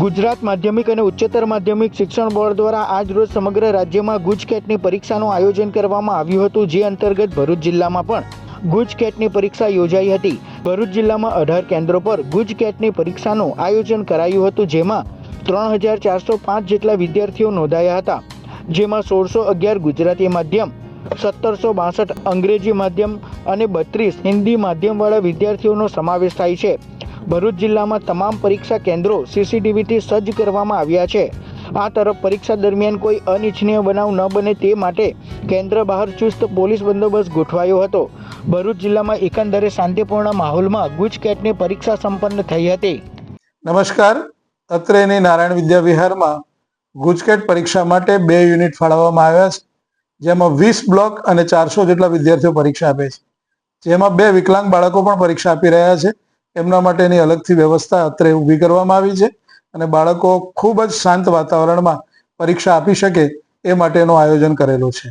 ગુજરાત માધ્યમિક અને ઉચ્ચતર માધ્યમિક શિક્ષણ બોર્ડ દ્વારા આજ રોજ સમગ્ર રાજ્યમાં ગુજકેટની પરીક્ષાનું આયોજન કરવામાં આવ્યું હતું, જે અંતર્ગત ભરૂચ જિલ્લામાં પણ ગુજકેટની પરીક્ષા યોજાઈ હતી. ભરૂચ જિલ્લામાં અઢાર કેન્દ્રો પર ગુજકેટની પરીક્ષાનું આયોજન કરાયું હતું, જેમાં ત્રણ હજાર ચારસો પાંચ જેટલા વિદ્યાર્થીઓ નોંધાયા હતા, જેમાં સોળસો અગિયાર ગુજરાતી માધ્યમ, સત્તરસો બાસઠ અંગ્રેજી માધ્યમ અને બત્રીસ હિન્દી માધ્યમવાળા વિદ્યાર્થીઓનો સમાવેશ થાય છે. ભરૂચ જિલ્લામાં તમામ પરીક્ષા કેન્દ્રો સીસીટીવીથી સજ્જ કરવામાં આવ્યા છે. આ તરફ પરીક્ષા દરમિયાન કોઈ અનિચ્છનીય બનાવ ન બને તે માટે કેન્દ્ર બહાર ચુસ્ત પોલીસ બંદોબસ્ત ગોઠવાયો હતો. ભરૂચ જિલ્લામાં એકંદરે શાંતિપૂર્ણ માહોલમાં ગુજકેટની પરીક્ષા સંપન્ન થઈ હતી. નમસ્કાર. અત્રેની નારાયણ વિદ્યા વિહારમાં ગુજકેટ પરીક્ષા માટે બે યુનિટ ફાળવવામાં આવ્યા છે. જેમાં વીસ બ્લોક અને ચારસો જેટલા વિદ્યાર્થીઓ પરીક્ષા આપે છે. જેમાં બે વિકલાંગ બાળકો પણ પરીક્ષા આપી રહ્યા છે. એમના માટેની અલગથી વ્યવસ્થા અત્રે ઊભી કરવામાં આવી છે અને બાળકો ખૂબ જ શાંત વાતાવરણમાં પરીક્ષા આપી શકે એ માટેનું આયોજન કરેલું છે.